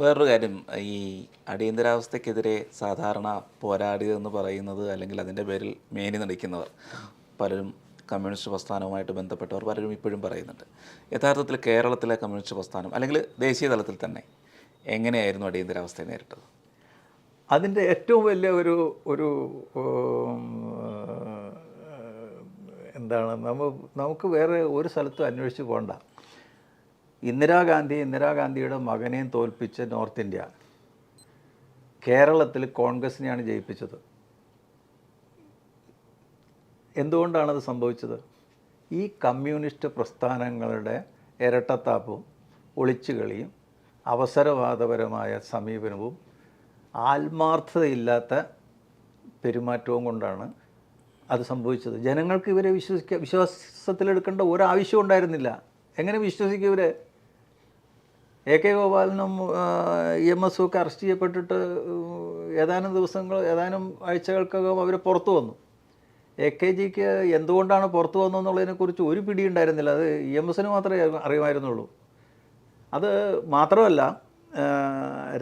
വേറൊരു കാര്യം. ഈ അടിയന്തരാവസ്ഥക്കെതിരെ സാധാരണ പോരാടിയത് എന്ന് പറയുന്നത് അല്ലെങ്കിൽ അതിന്റെ പേരിൽ മേനി നടിക്കുന്നവർ പലരും കമ്മ്യൂണിസ്റ്റ് പ്രസ്ഥാനവുമായിട്ട് ബന്ധപ്പെട്ടവർ പലരും ഇപ്പോഴും പറയുന്നുണ്ട്. യഥാർത്ഥത്തിൽ കേരളത്തിലെ കമ്മ്യൂണിസ്റ്റ് പ്രസ്ഥാനം അല്ലെങ്കിൽ ദേശീയ തലത്തിൽ തന്നെ എങ്ങനെയായിരുന്നു അടിയന്തരാവസ്ഥയെ നേരിട്ടത്? അതിന്റെ ഏറ്റവും വലിയ ഒരു ഒരു എന്താണ്? നമ്മ നമുക്ക് വേറെ ഒരു സ്ഥലത്തും അന്വേഷിച്ച് പോകണ്ട ഇന്ദിരാഗാന്ധി ഇന്ദിരാഗാന്ധിയുടെ മകനെയും തോൽപ്പിച്ച നോർത്ത് ഇന്ത്യ. കേരളത്തിൽ കോൺഗ്രസിനെയാണ് ജയിപ്പിച്ചത്. എന്തുകൊണ്ടാണത് സംഭവിച്ചത്? ഈ കമ്മ്യൂണിസ്റ്റ് പ്രസ്ഥാനങ്ങളുടെ ഇരട്ടത്താപ്പും ഒളിച്ചുകളിയും അവസരവാദപരമായ സമീപനവും ആത്മാർത്ഥതയില്ലാത്ത പെരുമാറ്റവും കൊണ്ടാണ് അത് സംഭവിച്ചത്. ജനങ്ങൾക്ക് ഇവരെ വിശ്വസിക്കുക വിശ്വാസത്തിലെടുക്കേണ്ട ഒരാവശ്യം ഉണ്ടായിരുന്നില്ല. എങ്ങനെ വിശ്വസിക്കും ഇവരെ? എ കെ ഗോപാലനും എം എസും ഒക്കെ അറസ്റ്റ് ചെയ്യപ്പെട്ടിട്ട് ഏതാനും ദിവസങ്ങൾ ഏതാനും ആഴ്ചകൾക്കകം അവർ പുറത്തു വന്നു. എ കെ ജിക്ക് എന്തുകൊണ്ടാണ് പുറത്തു വന്നതെന്നുള്ളതിനെക്കുറിച്ച് ഒരു പിടി ഉണ്ടായിരുന്നില്ല അത് ഇ എം എസിന് മാത്രമേ അറിയുമായിരുന്നുള്ളൂ. അത് മാത്രമല്ല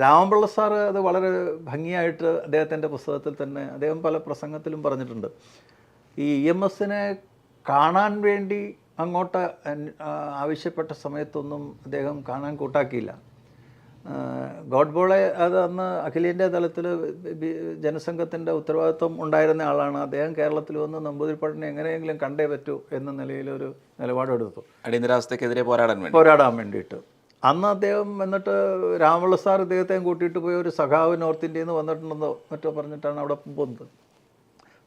രാമപിള്ള സാറ് അത് വളരെ ഭംഗിയായിട്ട് അദ്ദേഹത്തിന്റെ പുസ്തകത്തിൽ തന്നെ അദ്ദേഹം പല പ്രസംഗത്തിലും പറഞ്ഞിട്ടുണ്ട്. ഈ ഇ എം എസിനെ കാണാൻ വേണ്ടി അങ്ങോട്ട് ആവശ്യപ്പെട്ട സമയത്തൊന്നും അദ്ദേഹം കാണാൻ കൂട്ടാക്കിയില്ല. ഗോഡ്ബോളെ അത് അന്ന് അഖിലേന്ത്യാ തലത്തിൽ ജനസംഘത്തിന്റെ ഉത്തരവാദിത്വം ഉണ്ടായിരുന്ന ആളാണ്. അദ്ദേഹം കേരളത്തിൽ വന്ന് നമ്പൂതിരിപ്പാടിനെ എങ്ങനെയെങ്കിലും കണ്ടേ പറ്റൂ എന്ന നിലയിലൊരു നിലപാടെടുത്തു. അടിയന്തരാവസ്ഥക്കെതിരെ പോരാടാൻ വേണ്ടി. പോരാടാൻ വേണ്ടിയിട്ട്. അന്ന് അദ്ദേഹം എന്നിട്ട് രാമുള്ള സാർ ഇദ്ദേഹത്തെയും കൂട്ടിയിട്ട് പോയി ഒരു സഖാവ് നോർത്ത് ഇന്ത്യയിൽ നിന്ന് വന്നിട്ടുണ്ടെന്നോ മറ്റോ പറഞ്ഞിട്ടാണ് അവിടെ പോകുന്നത്.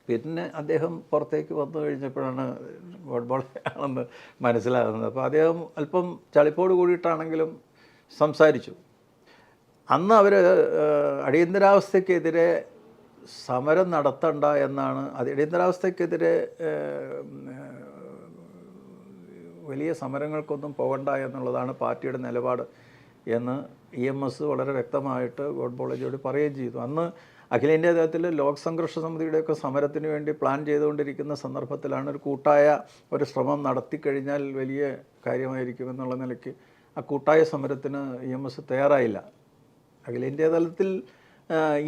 പിന്നെ അദ്ദേഹം പുറത്തേക്ക് വന്നു കഴിഞ്ഞപ്പോഴാണ് ഗോഡ്ബോളയാണെന്ന് മനസ്സിലാകുന്നത്. അപ്പോൾ അദ്ദേഹം അല്പം ചളിപ്പോട് കൂടിയിട്ടാണെങ്കിലും സംസാരിച്ചു. അന്ന് അവർ അടിയന്തരാവസ്ഥയ്ക്കെതിരെ സമരം നടത്തണ്ട എന്നാണ് അത് അടിയന്തരാവസ്ഥയ്ക്കെതിരെ വലിയ സമരങ്ങൾക്കൊന്നും പോകണ്ട എന്നുള്ളതാണ് പാർട്ടിയുടെ നിലപാട് എന്ന് ഇ എം എസ് വളരെ വ്യക്തമായിട്ട് ഗോഡ്ബോളജിയോട് പറയുകയും ചെയ്തു. അന്ന് അഖിലേന്ത്യാ തലത്തിൽ ലോക് സംഘർഷ സമിതിയുടെയൊക്കെ സമരത്തിന് വേണ്ടി പ്ലാൻ ചെയ്തുകൊണ്ടിരിക്കുന്ന സന്ദർഭത്തിലാണ് ഒരു കൂട്ടായ ഒരു ശ്രമം നടത്തിക്കഴിഞ്ഞാൽ വലിയ കാര്യമായിരിക്കും എന്നുള്ള നിലയ്ക്ക് ആ കൂട്ടായ സമരത്തിന് ഇ എം എസ് തയ്യാറായില്ല. അഖിലേന്ത്യാ തലത്തിൽ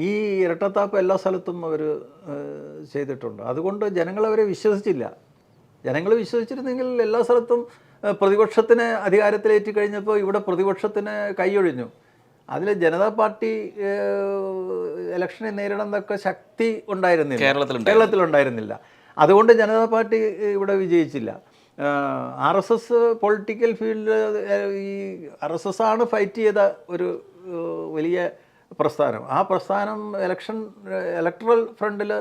ഈ ഇരട്ടത്താപ്പ് എല്ലാ സ്ഥലത്തും അവർ ചെയ്തിട്ടുണ്ട്. അതുകൊണ്ട് ജനങ്ങൾ അവരെ വിശ്വസിച്ചില്ല. ജനങ്ങൾ വിശ്വസിച്ചിരുന്നെങ്കിൽ എല്ലാ സ്ഥലത്തും പ്രതിപക്ഷത്തിന് അധികാരത്തിലേറ്റി കഴിഞ്ഞപ്പോൾ ഇവിടെ പ്രതിപക്ഷത്തിന് കൈയൊഴിഞ്ഞു. അതിൽ ജനതാ പാർട്ടി ഇലക്ഷനെ നേരിടുന്നതൊക്കെ ശക്തി ഉണ്ടായിരുന്നില്ല. കേരളത്തിൽ ഉണ്ടായിരുന്നില്ല അതുകൊണ്ട് ജനതാ പാർട്ടി ഇവിടെ വിജയിച്ചില്ല. ആർ എസ് എസ് പൊളിറ്റിക്കൽ ഫീൽഡിൽ ഈ ആർ എസ് എസ് ആണ് ഫൈറ്റ് ചെയ്ത ഒരു വലിയ പ്രസ്ഥാനം. ആ പ്രസ്ഥാനം ഇലക്ഷൻ ഇലക്ട്രൽ ഫ്രണ്ടിൽ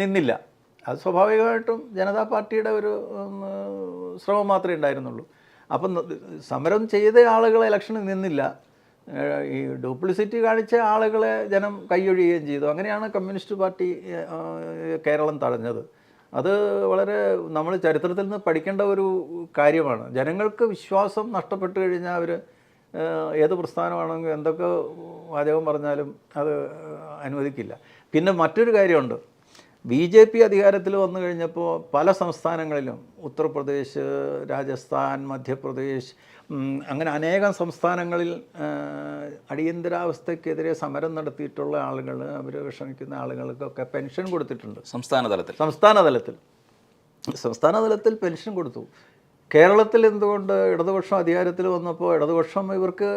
നിന്നില്ല. അത് സ്വാഭാവികമായിട്ടും ജനതാ പാർട്ടിയുടെ ഒരു ശ്രമം മാത്രമേ ഉണ്ടായിരുന്നുള്ളൂ. അപ്പം സമരം ചെയ്ത ആളുകൾ ഇലക്ഷനിൽ നിന്നില്ല. ഈ ഡ്യൂപ്ലിസിറ്റി കാണിച്ച ആളുകളെ ജനം കൈയൊഴിയുകയും ചെയ്തു. അങ്ങനെയാണ് കമ്മ്യൂണിസ്റ്റ് പാർട്ടി കേരളം തടഞ്ഞത് അത് വളരെ നമ്മൾ ചരിത്രത്തിൽ നിന്ന് പഠിക്കേണ്ട ഒരു കാര്യമാണ്. ജനങ്ങൾക്ക് വിശ്വാസം നഷ്ടപ്പെട്ടു കഴിഞ്ഞാൽ അവർ ഏത് പ്രസ്ഥാനമാണെങ്കിലും എന്തൊക്കെ വാചകം പറഞ്ഞാലും അത് അനുവദിക്കില്ല. പിന്നെ മറ്റൊരു കാര്യമുണ്ട്. ബി ജെ പി അധികാരത്തിൽ വന്നു കഴിഞ്ഞപ്പോൾ പല സംസ്ഥാനങ്ങളിലും ഉത്തർപ്രദേശ് രാജസ്ഥാൻ മധ്യപ്രദേശ് അങ്ങനെ അനേകം സംസ്ഥാനങ്ങളിൽ അടിയന്തരാവസ്ഥക്കെതിരെ സമരം നടത്തിയിട്ടുള്ള ആളുകൾ അവർ വിഷമിക്കുന്ന ആളുകൾക്കൊക്കെ പെൻഷൻ കൊടുത്തിട്ടുണ്ട്. സംസ്ഥാന തലത്തിൽ സംസ്ഥാന തലത്തിൽ സംസ്ഥാന തലത്തിൽ പെൻഷൻ കൊടുത്തു. കേരളത്തിൽ എന്തുകൊണ്ട് ഇടതുപക്ഷം അധികാരത്തിൽ വന്നപ്പോൾ ഇടതുപക്ഷം ഇവർക്ക്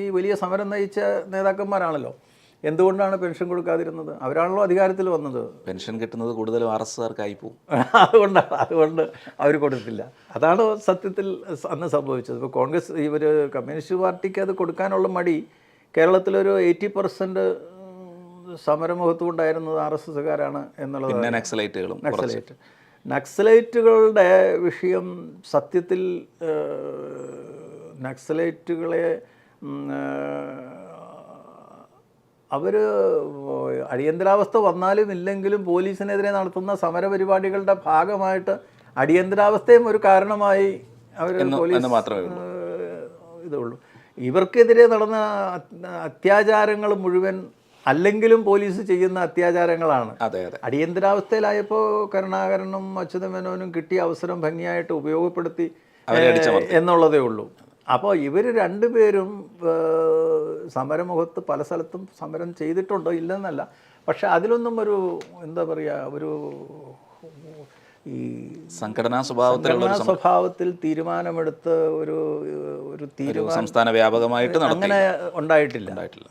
ഈ വലിയ സമരം നയിച്ച നേതാക്കന്മാരാണല്ലോ. എന്തുകൊണ്ടാണ് പെൻഷൻ കൊടുക്കാതിരുന്നത്? അവരാണല്ലോ അധികാരത്തിൽ വന്നത്. പെൻഷൻ കിട്ടുന്നത് കൂടുതലും ആർ എസ് ആർക്കായി പോകും. അതുകൊണ്ടാണ് അതുകൊണ്ട് അവർ കൊടുത്തില്ല. അതാണ് സത്യത്തിൽ അന്ന് സംഭവിച്ചത്. ഇപ്പോൾ കോൺഗ്രസ് ഇവർ കമ്മ്യൂണിസ്റ്റ് പാർട്ടിക്ക് അത് കൊടുക്കാനുള്ള മടി കേരളത്തിലൊരു എയ്റ്റി പെർസെന്റ് സമരമുഖത്തും ഉണ്ടായിരുന്നത് ആർ എസ് എസ്സുകാരാണ് എന്നുള്ളത് പിന്നെ നക്സലൈറ്റുകളും നക്സലൈറ്റ്. നക്സലൈറ്റുകളുടെ വിഷയം സത്യത്തിൽ നക്സലൈറ്റുകളെ അവർ അടിയന്തരാവസ്ഥ വന്നാലും ഇല്ലെങ്കിലും പോലീസിനെതിരെ നടത്തുന്ന സമരപരിപാടികളുടെ ഭാഗമായിട്ട് അടിയന്തരാവസ്ഥയും ഒരു കാരണമായി അവർ പോലീസ് ഉള്ളൂ. ഇതേ ഉള്ളൂ ഇവർക്കെതിരെ നടന്ന അത്- അത്യാചാരങ്ങൾ മുഴുവൻ അല്ലെങ്കിലും പോലീസ് ചെയ്യുന്ന അത്യാചാരങ്ങളാണ്. അതെ അതെ. അടിയന്തരാവസ്ഥയിലായപ്പോൾ കരുണാകരനും അച്യുതമേനോനും കിട്ടിയ അവസരം ഭംഗിയായിട്ട് ഉപയോഗപ്പെടുത്തി. എന്നുള്ളതേ ഉള്ളൂ. അപ്പോൾ ഇവർ രണ്ടുപേരും സമരമുഖത്ത് പല സ്ഥലത്തും സമരം ചെയ്തിട്ടുണ്ടോ ഇല്ലെന്നല്ല. പക്ഷെ അതിലൊന്നും ഒരു എന്താ പറയുക ഒരു ഈ സംഘടനാ സ്വഭാവത്തിലുള്ള സ്വഭാവത്തിൽ തീരുമാനമെടുത്ത് ഒരു ഒരു തീരുമാനം സംസ്ഥാന വ്യാപകമായിട്ട് അങ്ങനെ ഉണ്ടായിട്ടില്ല. ഉണ്ടായിട്ടില്ല.